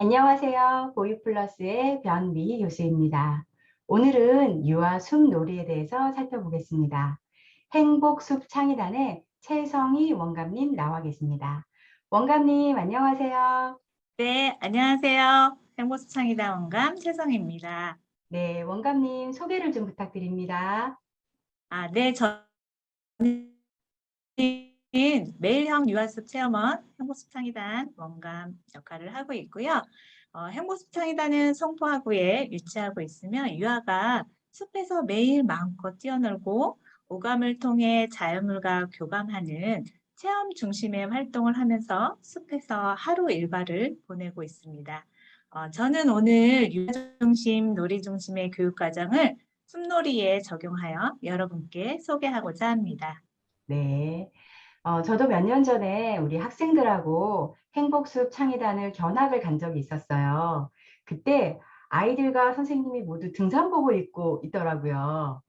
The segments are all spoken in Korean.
안녕하세요. 보유플러스의 변미희 교수입니다. 오늘은 유아 숲놀이에 대해서 살펴보겠습니다. 행복숲 창의단의 최성희 원감님 나와 계십니다. 원감님 안녕하세요. 네, 안녕하세요. 행복수창이다 원감 최성입니다. 네, 원감님 소개를 좀 부탁드립니다. 아, 네, 저는 매일형 유아숲 체험원 행복수창이단 원감 역할을 하고 있고요. 어, 행복수창이단은 송포하구에 유치하고 있으며 유아가 숲에서 매일 마음껏 뛰어놀고 오감을 통해 자연물과 교감하는 체험 중심의 활동을 하면서 숲에서 하루 일과를 보내고 있습니다. 어, 저는 오늘 유아중심, 놀이중심의 교육과정을 숲놀이에 적용하여 여러분께 소개하고자 합니다. 네. 어, 저도 몇 년 전에 우리 학생들하고 행복숲 창의단을 견학을 간 적이 있었어요. 그때 아이들과 선생님이 모두 등산복을 입고 있더라고요.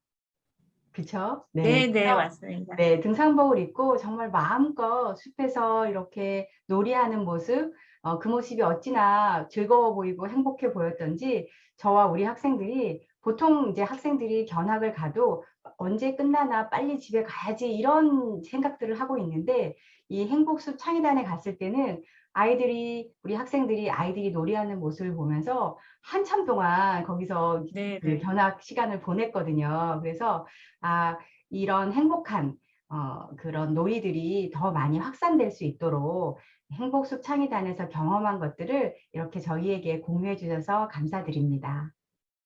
그쵸? 네, 네, 그래서 맞습니다. 네, 등산복을 입고 정말 마음껏 숲에서 이렇게 놀이하는 모습, 어, 그 모습이 어찌나 즐거워 보이고 행복해 보였던지 저와 우리 학생들이 보통 이제 학생들이 견학을 가도 언제 끝나나 빨리 집에 가야지 이런 생각들을 하고 있는데 이 행복숲 창의단에 갔을 때는 아이들이 우리 학생들이 아이들이 놀이하는 모습을 보면서 한참 동안 거기서 네, 그 네. 견학 시간을 보냈거든요. 그래서 아 이런 행복한 어, 그런 놀이들이 더 많이 확산될 수 있도록 행복숲 창의단에서 경험한 것들을 이렇게 저희에게 공유해 주셔서 감사드립니다.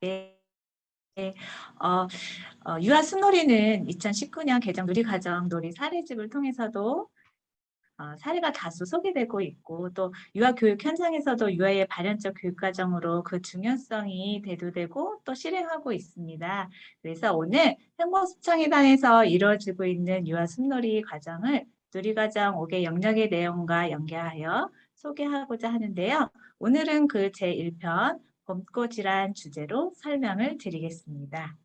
네. 네. 어, 어, 유아 숲놀이는 2019년 개정 누리과정 놀이 사례집을 통해서도 어, 사례가 다수 소개되고 있고 또 유아 교육 현장에서도 유아의 발현적 교육 과정으로 그 중요성이 대두되고 또 실행하고 있습니다. 그래서 오늘 행복숲창의단에서 이루어지고 있는 유아 숲놀이 과정을 누리과정 5개 영역의 내용과 연계하여 소개하고자 하는데요. 오늘은 그 제1편 봄꽃이란 주제로 설명을 드리겠습니다.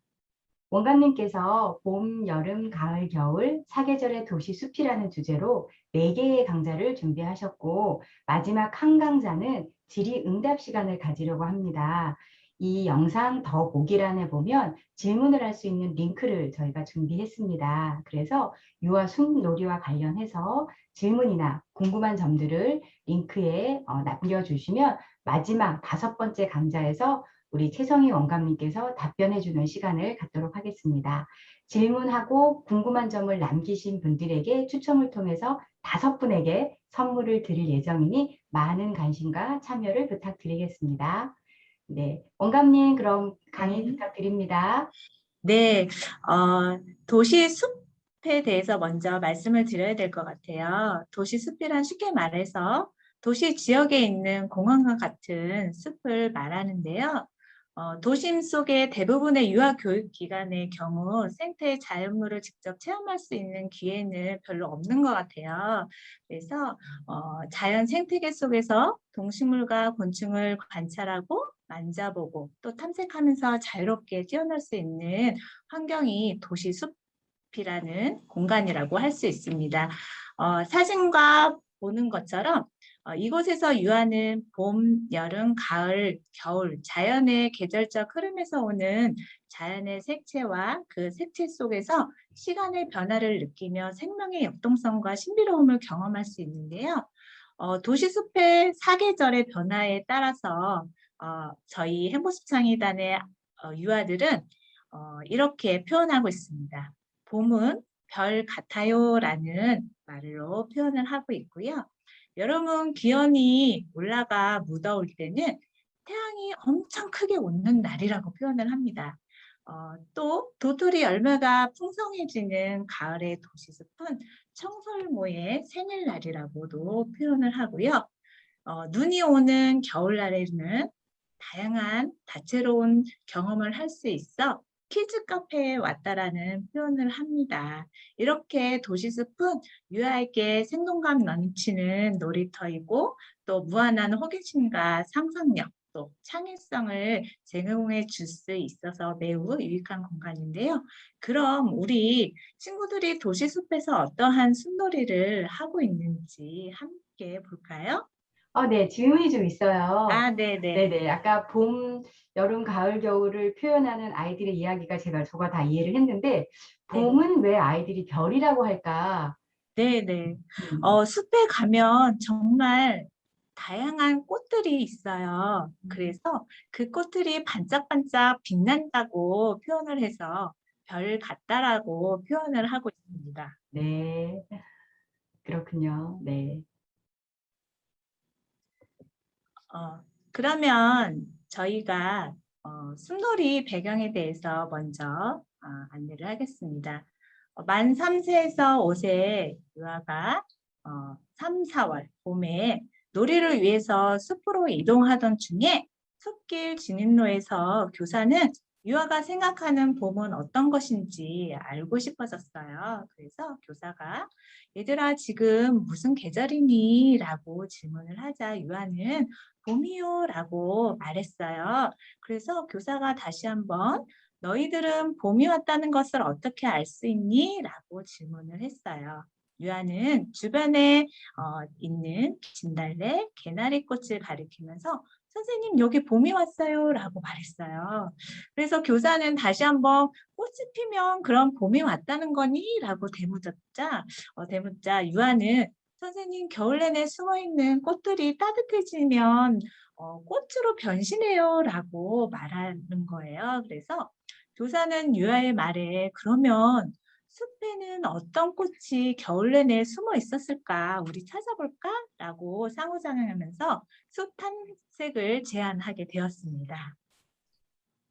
원감님께서 봄, 여름, 가을, 겨울 사계절의 도시 숲이라는 주제로 네개의 강좌를 준비하셨고 마지막 한 강좌는 질의 응답 시간을 가지려고 합니다. 이 영상 더 보기란에 보면 질문을 할 수 있는 링크를 저희가 준비했습니다. 그래서 유아 숲놀이와 관련해서 질문이나 궁금한 점들을 링크에 어, 남겨주시면 마지막 다섯 번째 강좌에서 우리 최성희 원감님께서 답변해 주는 시간을 갖도록 하겠습니다. 질문하고 궁금한 점을 남기신 분들에게 추첨을 통해서 다섯 분에게 선물을 드릴 예정이니 많은 관심과 참여를 부탁드리겠습니다. 네, 원감님 그럼 강의 네. 부탁드립니다. 네, 어, 도시 숲에 대해서 먼저 말씀을 드려야 될 것 같아요. 도시 숲이란 쉽게 말해서 도시 지역에 있는 공원과 같은 숲을 말하는데요. 어, 도심 속의 대부분의 유아 교육 기관의 경우 생태 자연물을 직접 체험할 수 있는 기회는 별로 없는 것 같아요. 그래서 어, 자연 생태계 속에서 동식물과 곤충을 관찰하고 만져보고 또 탐색하면서 자유롭게 뛰어놀 수 있는 환경이 도시 숲이라는 공간이라고 할 수 있습니다. 어, 사진과 보는 것처럼 어, 이곳에서 유아는 봄, 여름, 가을, 겨울 자연의 계절적 흐름에서 오는 자연의 색채와 그 색채 속에서 시간의 변화를 느끼며 생명의 역동성과 신비로움을 경험할 수 있는데요. 어, 도시 숲의 사계절의 변화에 따라서 어, 저희 행복숲창의단의 어, 유아들은 어, 이렇게 표현하고 있습니다. 봄은 별 같아요 라는 말로 표현을 하고 있고요. 여름은 기온이 올라가 무더울 때는 태양이 엄청 크게 웃는 날이라고 표현을 합니다. 어, 또 도토리 열매가 풍성해지는 가을의 도시숲은 청설모의 생일날이라고도 표현을 하고요. 어, 눈이 오는 겨울날에는 다양한 다채로운 경험을 할 수 있어 키즈 카페에 왔다라는 표현을 합니다. 이렇게 도시숲은 유아에게 생동감 넘치는 놀이터이고 또 무한한 호기심과 상상력 또 창의성을 제공해 줄 수 있어서 매우 유익한 공간인데요. 그럼 우리 친구들이 도시숲에서 어떠한 숲놀이를 하고 있는지 함께 볼까요? 어, 네, 질문이 좀 있어요. 아, 네네. 네네. 아까 봄, 여름, 가을, 겨울을 표현하는 아이들의 이야기가 제가 저가 다 이해를 했는데, 봄은 왜 아이들이 별이라고 할까? 네네. 음, 어, 숲에 가면 정말 다양한 꽃들이 있어요. 그래서 그 꽃들이 반짝반짝 빛난다고 표현을 해서 별 같다라고 표현을 하고 있습니다. 네. 그렇군요. 네. 어, 그러면 저희가 어, 숲놀이 배경에 대해서 먼저 어, 안내를 하겠습니다. 어, 만 3세에서 5세 유아가 어, 3, 4월 봄에 놀이를 위해서 숲으로 이동하던 중에 숲길 진입로에서 교사는 유아가 생각하는 봄은 어떤 것인지 알고 싶어졌어요. 그래서 교사가 얘들아 지금 무슨 계절이니? 라고 질문을 하자 유아는 봄이요 라고 말했어요. 그래서 교사가 다시 한번 너희들은 봄이 왔다는 것을 어떻게 알 수 있니? 라고 질문을 했어요. 유아는 주변에 어, 있는 진달래, 개나리 꽃을 가리키면서 선생님 여기 봄이 왔어요 라고 말했어요. 그래서 교사는 다시 한번 꽃이 피면 그럼 봄이 왔다는 거니? 라고 대묻자 어, 대묻자 유아는 선생님 겨울 내내 숨어 있는 꽃들이 따뜻해지면 어, 꽃으로 변신해요 라고 말하는 거예요. 그래서 교사는 유아의 말에 그러면 숲에는 어떤 꽃이 겨울 내내 숨어 있었을까? 우리 찾아볼까? 라고 상호작용하면서 숲 탐색을 제안하게 되었습니다.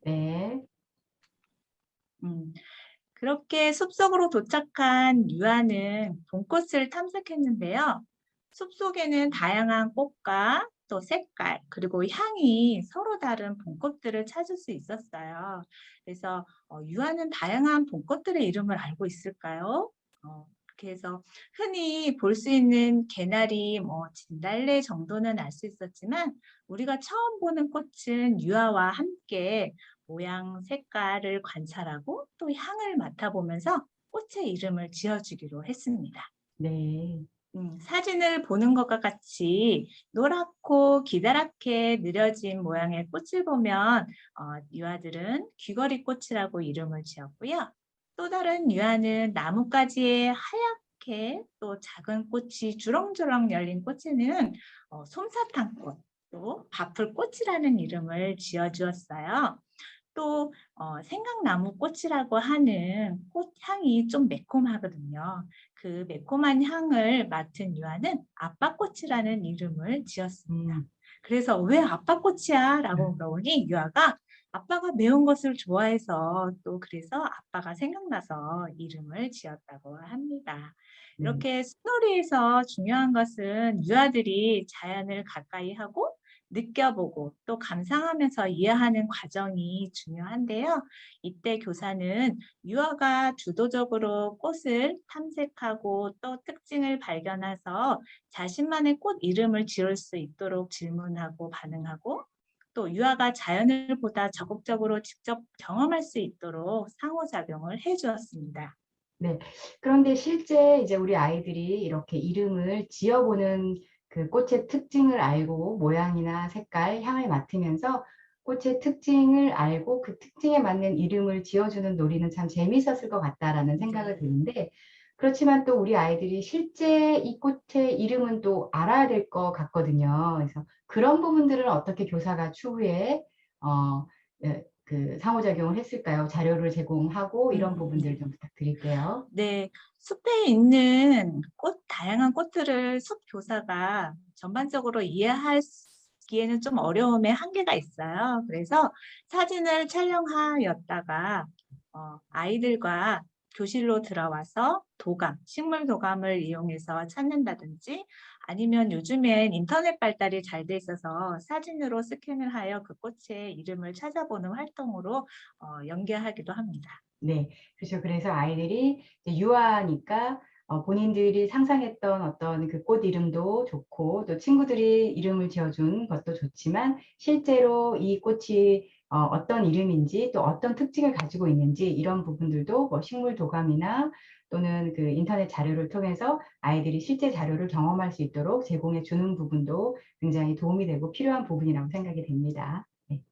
네. 음, 그렇게 숲속으로 도착한 유아는 봄꽃을 탐색했는데요. 숲속에는 다양한 꽃과 또 색깔 그리고 향이 서로 다른 봄꽃들을 찾을 수 있었어요. 그래서 어, 유아는 다양한 봄꽃들의 이름을 알고 있을까요? 어, 해서 흔히 볼 수 있는 개나리, 뭐 진달래 정도는 알 수 있었지만 우리가 처음 보는 꽃은 유아와 함께 모양, 색깔을 관찰하고 또 향을 맡아보면서 꽃의 이름을 지어주기로 했습니다. 네. 음, 사진을 보는 것과 같이 노랗고 기다랗게 느려진 모양의 꽃을 보면 어, 유아들은 귀걸이 꽃이라고 이름을 지었고요. 또 다른 유아는 나뭇가지에 하얗게 또 작은 꽃이 주렁주렁 열린 꽃에는 어, 솜사탕꽃, 또 바풀꽃이라는 이름을 지어주었어요. 또 어, 생강나무 꽃이라고 하는 꽃 향이 좀 매콤하거든요. 그 매콤한 향을 맡은 유아는 아빠꽃이라는 이름을 지었습니다. 음, 그래서 왜 아빠꽃이야? 라고 물어보니 유아가 아빠가 매운 것을 좋아해서 또 그래서 아빠가 생각나서 이름을 지었다고 합니다. 네. 이렇게 숲놀이에서 중요한 것은 유아들이 자연을 가까이 하고 느껴보고 또 감상하면서 이해하는 과정이 중요한데요. 이때 교사는 유아가 주도적으로 꽃을 탐색하고 또 특징을 발견해서 자신만의 꽃 이름을 지을 수 있도록 질문하고 반응하고 또 유아가 자연을 보다 적극적으로 직접 경험할 수 있도록 상호작용을 해주었습니다. 그런데 실제 이제 우리 아이들이 이렇게 이름을 지어보는 그 꽃의 특징을 알고 모양이나 색깔, 향을 맡으면서 꽃의 특징을 알고 그 특징에 맞는 이름을 지어주는 놀이는 참 재밌었을 것 같다라는 생각을 네. 드는데 그렇지만 또 우리 아이들이 실제 이 꽃의 이름은 또 알아야 될 것 같거든요. 그래서 그런 부분들은 어떻게 교사가 추후에 어, 예, 그 상호작용을 했을까요? 자료를 제공하고 이런 음. 부분들 좀 부탁드릴게요. 네, 숲에 있는 꽃, 다양한 꽃들을 숲 교사가 전반적으로 이해하기에는 좀 어려움의 한계가 있어요. 그래서 사진을 촬영하였다가 어, 아이들과 교실로 들어와서 도감, 식물 도감을 이용해서 찾는다든지 아니면 요즘엔 인터넷 발달이 잘 돼 있어서 사진으로 스캔을 하여 그 꽃의 이름을 찾아보는 활동으로 어, 연계하기도 합니다. 네, 그렇죠. 그래서 아이들이 유아니까 어, 본인들이 상상했던 어떤 그 꽃 이름도 좋고 또 친구들이 이름을 지어준 것도 좋지만 실제로 이 꽃이 어, 떤 이름인지 또 어떤 특징을 가지고 있는지 이런 부분들도 뭐 식물 도감이나 또는 그 인터넷 자료를 통해서 아이들이 실제 자료를 경험할 수 있도록 제공해 주는 부분도 굉장히 도움이 되고 필요한 부분이라고 생각이 됩니다. 네.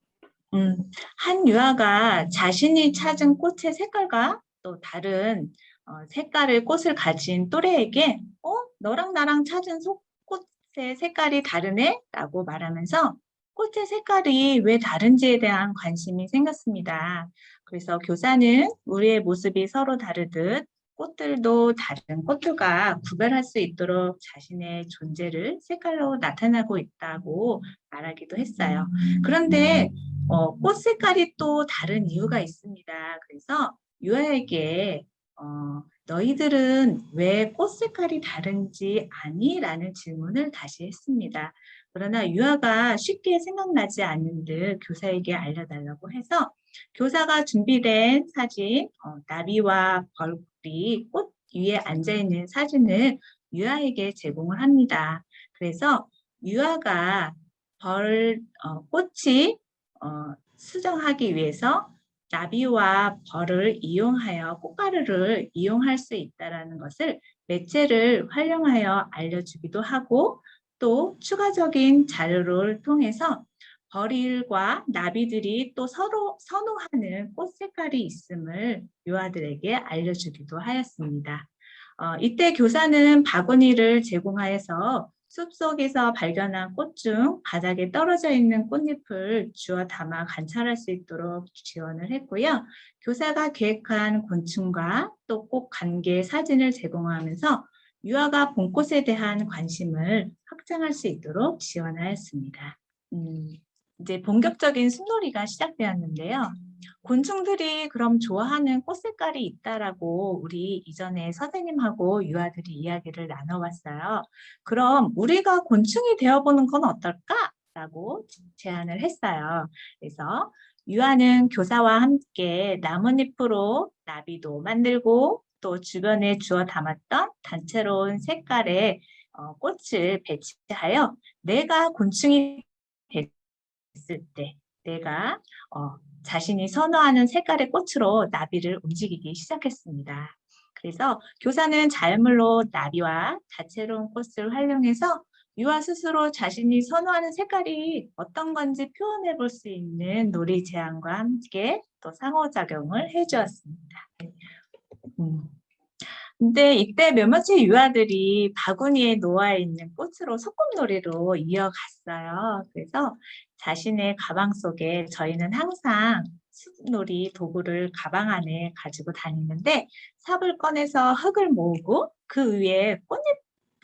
음, 한 유아가 자신이 찾은 꽃의 색깔과 또 다른 어, 색깔의 꽃을 가진 또래에게 어? 너랑 나랑 찾은 소- 꽃의 색깔이 다르네? 라고 말하면서 꽃의 색깔이 왜 다른지에 대한 관심이 생겼습니다. 그래서 교사는 우리의 모습이 서로 다르듯 꽃들도 다른 꽃들과 구별할 수 있도록 자신의 존재를 색깔로 나타나고 있다고 말하기도 했어요. 그런데 어, 꽃 색깔이 또 다른 이유가 있습니다. 그래서 유아에게 어, 너희들은 왜 꽃 색깔이 다른지 아니? 라는 질문을 다시 했습니다. 그러나 유아가 쉽게 생각나지 않는 듯 교사에게 알려달라고 해서 교사가 준비된 사진, 어, 나비와 벌이 꽃 위에 앉아있는 사진을 유아에게 제공을 합니다. 그래서 유아가 벌, 어, 꽃이 어, 수정하기 위해서 나비와 벌을 이용하여 꽃가루를 이용할 수 있다라는 것을 매체를 활용하여 알려주기도 하고 또 추가적인 자료를 통해서 벌일과 나비들이 또 서로 선호하는 꽃 색깔이 있음을 유아들에게 알려주기도 하였습니다. 어, 이때 교사는 바구니를 제공하여서 숲속에서 발견한 꽃 중 바닥에 떨어져 있는 꽃잎을 주워 담아 관찰할 수 있도록 지원을 했고요. 교사가 계획한 곤충과 또 꽃 관계 사진을 제공하면서 유아가 봄꽃에 대한 관심을 확장할 수 있도록 지원하였습니다. 음, 이제 본격적인 숲놀이가 시작되었는데요. 곤충들이 그럼 좋아하는 꽃 색깔이 있다라고 우리 이전에 선생님하고 유아들이 이야기를 나눠봤어요. 그럼 우리가 곤충이 되어보는 건 어떨까? 라고 제안을 했어요. 그래서 유아는 교사와 함께 나뭇잎으로 나비도 만들고 또 주변에 주워 담았던 단체로운 색깔의 어, 꽃을 배치하여 내가 곤충이 됐을 때 내가 어, 자신이 선호하는 색깔의 꽃으로 나비를 움직이기 시작했습니다. 그래서 교사는 자연물로 나비와 다채로운 꽃을 활용해서 유아 스스로 자신이 선호하는 색깔이 어떤 건지 표현해 볼 수 있는 놀이 제안과 함께 또 상호작용을 해주었습니다. 음. 근데 이때 몇몇의 유아들이 바구니에 놓아 있는 꽃으로 소꿉놀이로 이어갔어요. 그래서 자신의 가방 속에 저희는 항상 숲놀이 도구를 가방 안에 가지고 다니는데 삽을 꺼내서 흙을 모으고 그 위에 꽃잎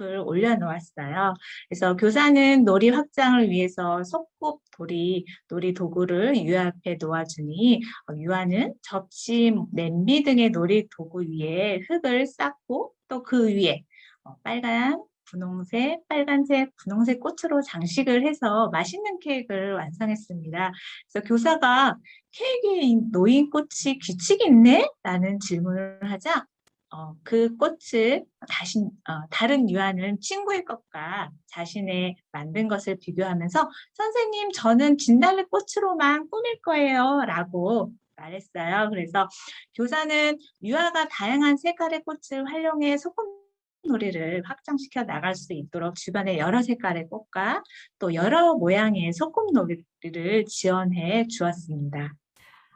을 올려놓았어요. 그래서 교사는 놀이 확장을 위해서 소꿉 돌이 놀이 도구를 유아 앞에 놓아주니 어, 유아는 접시, 냄비 등의 놀이 도구 위에 흙을 쌓고 또 그 위에 어, 빨간 분홍색, 빨간색, 분홍색 꽃으로 장식을 해서 맛있는 케이크를 완성했습니다. 그래서 교사가 케이크에 놓인 꽃이 규칙이 있네? 라는 질문을 하자 어, 그 꽃을 다시 어, 다른 유아는 친구의 것과 자신의 만든 것을 비교하면서 선생님 저는 진달래 꽃으로만 꾸밀 거예요 라고 말했어요. 그래서 교사는 유아가 다양한 색깔의 꽃을 활용해 소꿉 놀이를 확장시켜 나갈 수 있도록 주변에 여러 색깔의 꽃과 또 여러 모양의 소꿉놀이를 지원해 주었습니다.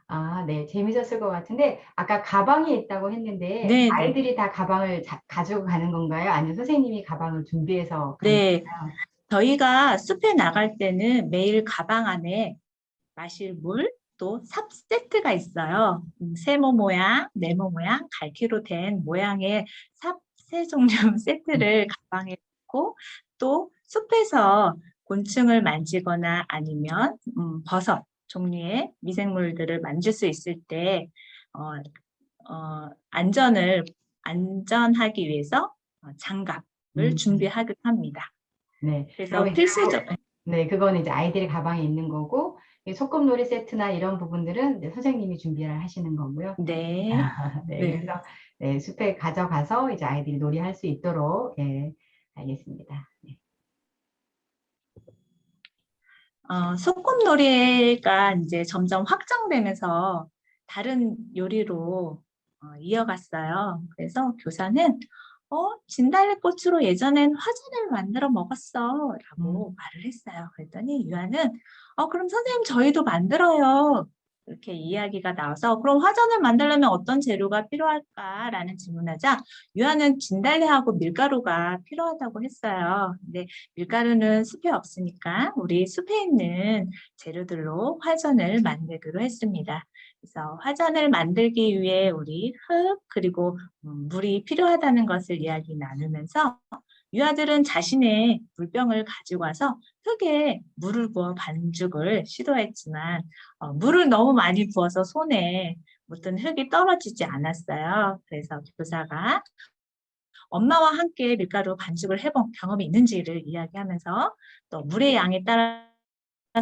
아, 네. 재밌었을 것 같은데 아까 가방이 있다고 했는데 네, 네. 아이들이 다 가방을 자- 가지고 가는 건가요? 아니면 선생님이 가방을 준비해서 네, 건가요? 저희가 숲에 나갈 때는 매일 가방 안에 마실 물, 또 삽 세트가 있어요. 음, 세모 모양, 네모 모양, 갈퀴로 된 모양의 삽 세 종류 세트를 가방에 넣고 또 숲에서 곤충을 만지거나 아니면 음, 버섯 종류의 미생물들을 만질 수 있을 때 어, 어, 안전을 안전하기 위해서 어, 장갑을 음. 준비하기도 합니다. 네. 그래서 필수적 네, 그거는 이제 아이들의 가방에 있는 거고 이 소꿉놀이 세트나 이런 부분들은 이제 선생님이 준비를 하시는 거고요. 네. 네, 네. 그래서 네, 숲에 가져가서 이제 아이들이 놀이할 수 있도록 예, 알겠습니다. 네. 어, 소꿉놀이가 이제 점점 확장되면서 다른 요리로 어, 이어갔어요. 그래서 교사는 어, 진달래꽃으로 예전엔 화전을 만들어 먹었어 라고 말을 했어요. 그랬더니 유아는 어, 그럼 선생님 저희도 만들어요. 이렇게 이야기가 나와서 그럼 화전을 만들려면 어떤 재료가 필요할까라는 질문하자 유아는 진달래하고 밀가루가 필요하다고 했어요. 근데 밀가루는 숲에 없으니까 우리 숲에 있는 재료들로 화전을 만들기로 했습니다. 그래서 화전을 만들기 위해 우리 흙 그리고 음, 물이 필요하다는 것을 이야기 나누면서 유아들은 자신의 물병을 가지고 와서 흙에 물을 부어 반죽을 시도했지만 어, 물을 너무 많이 부어서 손에 묻은 흙이 떨어지지 않았어요. 그래서 교사가 엄마와 함께 밀가루 반죽을 해본 경험이 있는지를 이야기하면서 또 물의 양에 따라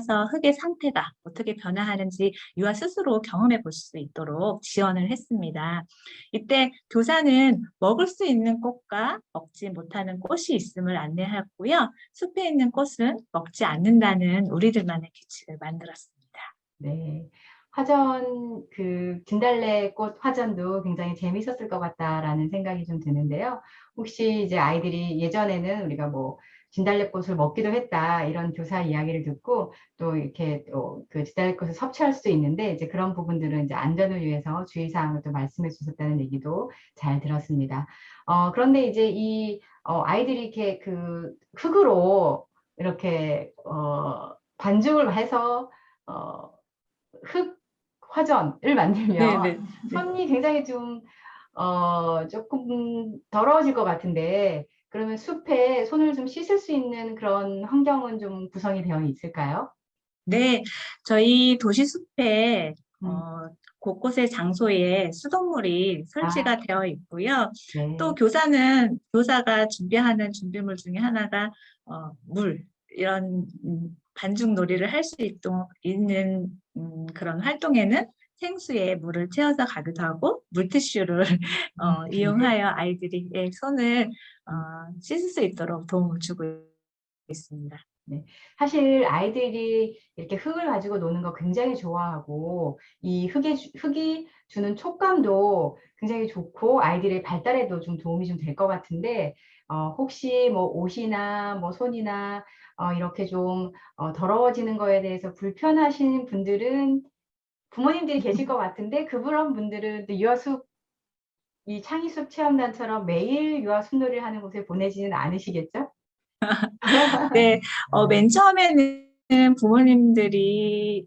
서 흙의 상태가 어떻게 변화하는지 유아 스스로 경험해 볼 수 있도록 지원을 했습니다. 이때 교사는 먹을 수 있는 꽃과 먹지 못하는 꽃이 있음을 안내하고요. 숲에 있는 꽃은 먹지 않는다는 우리들만의 규칙을 만들었습니다. 네. 화전, 그 진달래 꽃 화전도 굉장히 재밌었을 것 같다라는 생각이 좀 드는데요. 혹시 이제 아이들이 예전에는 우리가 뭐 진달래꽃을 먹기도 했다 이런 교사 이야기를 듣고 또 이렇게 또 그 진달래꽃을 섭취할 수도 있는데 이제 그런 부분들은 이제 안전을 위해서 주의사항을 또 말씀해 주셨다는 얘기도 잘 들었습니다. 어, 그런데 이제 이 어, 아이들이 이렇게 그 흙으로 이렇게 어, 반죽을 해서 어, 흙 화전을 만들면 네. 손이 굉장히 좀, 어, 조금 더러워질 것 같은데, 그러면 숲에 손을 좀 씻을 수 있는 그런 환경은 좀 구성이 되어 있을까요? 네, 저희 도시 숲에 음. 어, 곳곳의 장소에 수돗물이 설치가 되어 있고요. 네. 또 교사는 교사가 준비하는 준비물 중에 하나가 어, 물 이런 음, 반죽 놀이를 할 수 있는 음, 그런 활동에는 생수에 물을 채워서 가기도 하고 물티슈를 어, 음, 이용하여 아이들이 예, 손을 어, 씻을 수 있도록 도움을 주고 있습니다. 사실 아이들이 이렇게 흙을 가지고 노는 거 굉장히 좋아하고 이 흙이, 주- 흙이 주는 촉감도 굉장히 좋고 아이들의 발달에도 좀 도움이 좀 될 것 같은데 어, 혹시 뭐 옷이나 뭐 손이나 어, 이렇게 좀 어, 더러워지는 거에 대해서 불편하신 분들은 부모님들이 계실 것 같은데 그런 분들은 또 유아숲 이 창의숲 체험단처럼 매일 유아숲놀이를 하는 곳에 보내지는 않으시겠죠? 네, 어, 맨 처음에는 부모님들이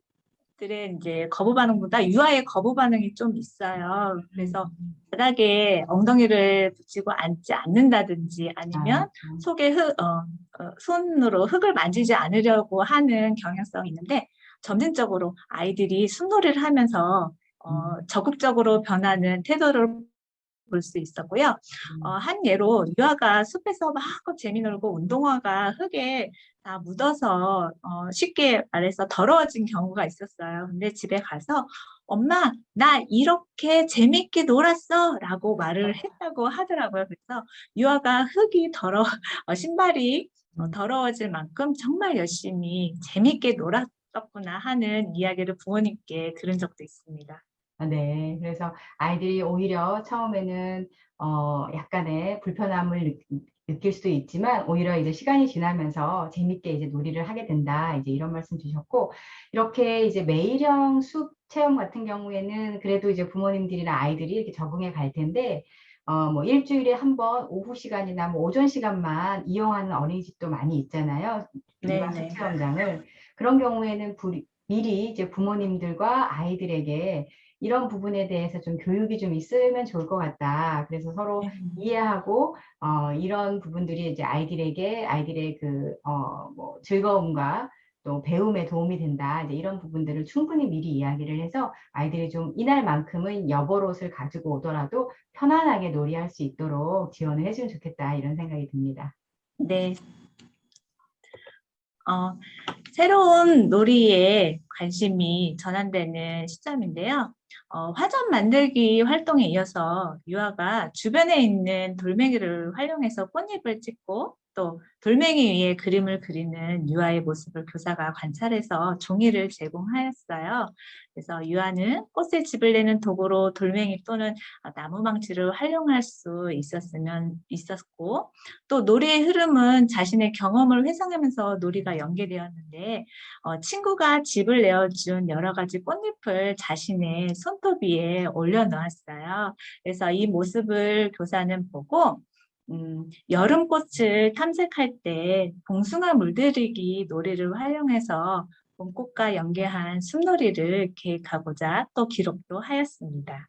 들의 이제 거부 반응보다 유아의 거부 반응이 좀 있어요. 그래서 바닥에 엉덩이를 붙이고 앉지 않는다든지 아니면 아, 속에 흙, 어, 어, 손으로 흙을 만지지 않으려고 하는 경향성이 있는데 점진적으로 아이들이 숲놀이를 하면서 어, 적극적으로 변하는 태도를 볼 수 있었고요. 어, 한 예로 유아가 숲에서 마음껏 재미놀고 운동화가 흙에 다 묻어서 어, 쉽게 말해서 더러워진 경우가 있었어요. 근데 집에 가서 엄마 나 이렇게 재밌게 놀았어 라고 말을 했다고 하더라고요. 그래서 유아가 흙이 더러 어, 신발이 어, 더러워질 만큼 정말 열심히 재밌게 놀았 었구나 하는 이야기를 부모님께 들은 적도 있습니다. 아, 네. 그래서 아이들이 오히려 처음에는 어, 약간의 불편함을 느- 느낄 수도 있지만 오히려 이제 시간이 지나면서 재밌게 이제 놀이를 하게 된다. 이제 이런 말씀 주셨고 이렇게 이제 매일형 숲 체험 같은 경우에는 그래도 이제 부모님들이나 아이들이 이렇게 적응해 갈 텐데 어, 뭐 일주일에 한 번 오후 시간이나 뭐 오전 시간만 이용하는 어린이집도 많이 있잖아요. 네, 일반 네. 숲 체험장을 그런 경우에는 부리- 미리 이제 부모님들과 아이들에게 이런 부분에 대해서 좀 교육이 좀 있으면 좋을 것 같다. 그래서 서로 이해하고 어, 이런 부분들이 이제 아이들에게 아이들의 그 어, 뭐 즐거움과 또 배움에 도움이 된다. 이제 이런 부분들을 충분히 미리 이야기를 해서 아이들이 좀 이날만큼은 여벌옷을 가지고 오더라도 편안하게 놀이할 수 있도록 지원을 해주면 좋겠다. 이런 생각이 듭니다. 네. 어, 새로운 놀이에 관심이 전환되는 시점인데요. 어, 화전 만들기 활동에 이어서 유아가 주변에 있는 돌멩이를 활용해서 꽃잎을 찍고 또 돌멩이 위에 그림을 그리는 유아의 모습을 교사가 관찰해서 종이를 제공하였어요. 그래서 유아는 꽃에 집을 내는 도구로 돌멩이 또는 어, 나무 망치를 활용할 수 있었으면 있었고 또 놀이의 흐름은 자신의 경험을 회상하면서 놀이가 연계되었는데 어, 친구가 집을 내어준 여러 가지 꽃잎을 자신의 손톱 위에 올려놓았어요. 그래서 이 모습을 교사는 보고 음, 여름꽃을 탐색할 때 봉숭아 물들이기 놀이를 활용해서 봄꽃과 연계한 숲놀이를 계획하고자 또 기록도 하였습니다.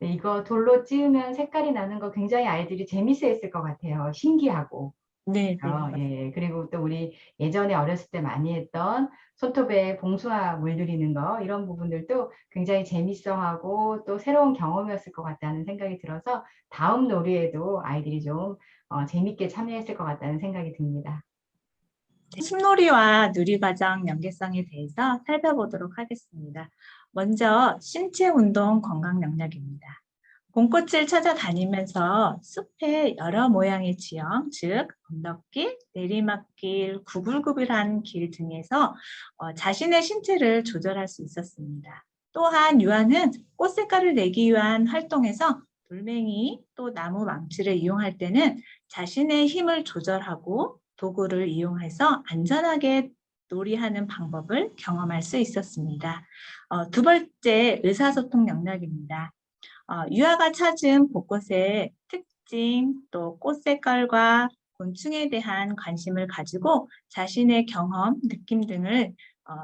네, 이거 돌로 찌으면 색깔이 나는 거 굉장히 아이들이 재밌어 했을 것 같아요. 신기하고. 네, 어, 네. 예, 그리고 또 우리 예전에 어렸을 때 많이 했던 손톱에 봉숭아 물들이는 거 이런 부분들도 굉장히 재밌어하고 또 새로운 경험이었을 것 같다는 생각이 들어서 다음 놀이에도 아이들이 좀 어, 재밌게 참여했을 것 같다는 생각이 듭니다. 숲놀이와 누리과정 연계성에 대해서 살펴보도록 하겠습니다. 먼저 신체 운동 건강 영역입니다. 봄꽃을 찾아다니면서 숲의 여러 모양의 지형, 즉 언덕길, 내리막길, 구불구불한 길 등에서 어, 자신의 신체를 조절할 수 있었습니다. 또한 유아는 꽃 색깔을 내기 위한 활동에서 돌멩이 또 나무 망치를 이용할 때는 자신의 힘을 조절하고 도구를 이용해서 안전하게 놀이하는 방법을 경험할 수 있었습니다. 어, 두 번째 의사소통 영역입니다. 어, 유아가 찾은 벚꽃의 특징, 또 꽃 색깔과 곤충에 대한 관심을 가지고 자신의 경험, 느낌 등을 어,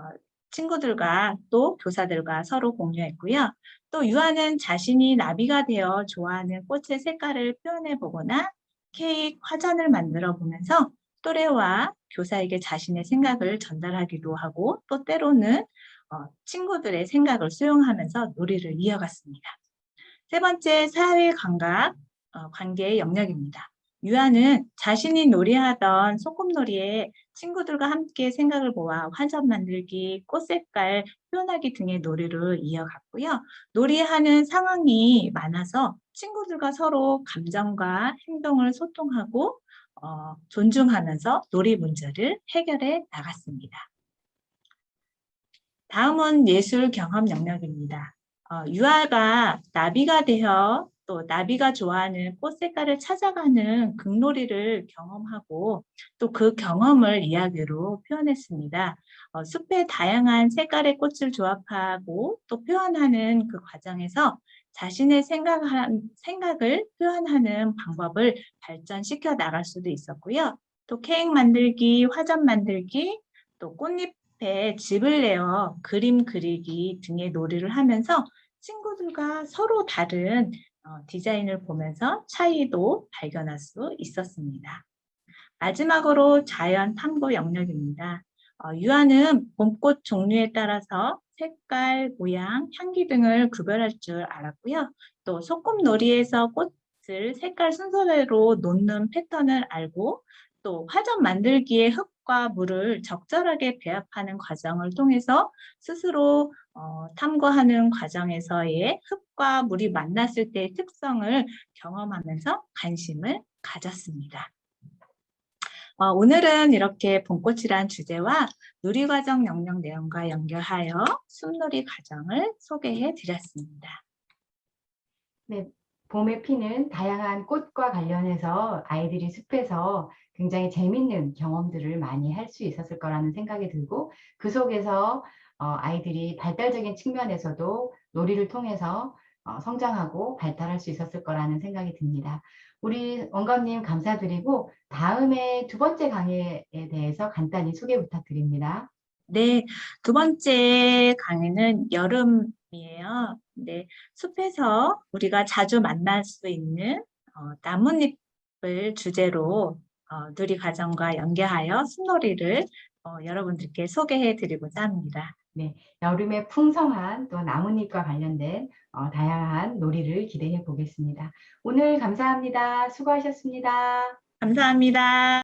친구들과 또 교사들과 서로 공유했고요. 또 유아는 자신이 나비가 되어 좋아하는 꽃의 색깔을 표현해 보거나 케이크, 화전을 만들어 보면서 또래와 교사에게 자신의 생각을 전달하기도 하고 또 때로는 어, 친구들의 생각을 수용하면서 놀이를 이어갔습니다. 세 번째 사회 감각 어, 관계의 영역입니다. 유아는 자신이 놀이하던 소꿉놀이에 친구들과 함께 생각을 모아 화전 만들기, 꽃 색깔 표현하기 등의 놀이를 이어갔고요. 놀이하는 상황이 많아서 친구들과 서로 감정과 행동을 소통하고 어, 존중하면서 놀이 문제를 해결해 나갔습니다. 다음은 예술 경험 영역입니다. 어, 유아가 나비가 되어 또 나비가 좋아하는 꽃 색깔을 찾아가는 극놀이를 경험하고 또 그 경험을 이야기로 표현했습니다. 어, 숲의 다양한 색깔의 꽃을 조합하고 또 표현하는 그 과정에서 자신의 생각한, 생각을 표현하는 방법을 발전시켜 나갈 수도 있었고요. 또 케이크 만들기, 화전 만들기, 또 꽃잎 에 집을 내어 그림 그리기 등의 놀이를 하면서 친구들과 서로 다른 어, 디자인을 보면서 차이도 발견할 수 있었습니다. 마지막으로 자연 탐구 영역입니다. 어, 유아는 봄꽃 종류에 따라서 색깔, 모양, 향기 등을 구별할 줄 알았고요. 또 소꿉놀이에서 꽃을 색깔 순서대로 놓는 패턴을 알고 또 화전 만들기에 흙과 물을 적절하게 배합하는 과정을 통해서 스스로 어, 탐구하는 과정에서의 흙과 물이 만났을 때의 특성을 경험하면서 관심을 가졌습니다. 어, 오늘은 이렇게 봄꽃이란 주제와 누리과정 영역 내용과 연결하여 숲놀이 과정을 소개해 드렸습니다. 봄에 피는 다양한 꽃과 관련해서 아이들이 숲에서 굉장히 재밌는 경험들을 많이 할 수 있었을 거라는 생각이 들고 그 속에서 어, 아이들이 발달적인 측면에서도 놀이를 통해서 어, 성장하고 발달할 수 있었을 거라는 생각이 듭니다. 우리 원감님 감사드리고 다음에 두 번째 강의에 대해서 간단히 소개 부탁드립니다. 네, 두 번째 강의는 여름 이에요. 네, 숲에서 우리가 자주 만날 수 있는 어, 나뭇잎을 주제로 어, 누리 과정과 연계하여 숲놀이를 어, 여러분들께 소개해 드리고자 합니다. 여름의 풍성한 또 나뭇잎과 관련된 어, 다양한 놀이를 기대해 보겠습니다. 오늘 감사합니다. 수고하셨습니다. 감사합니다.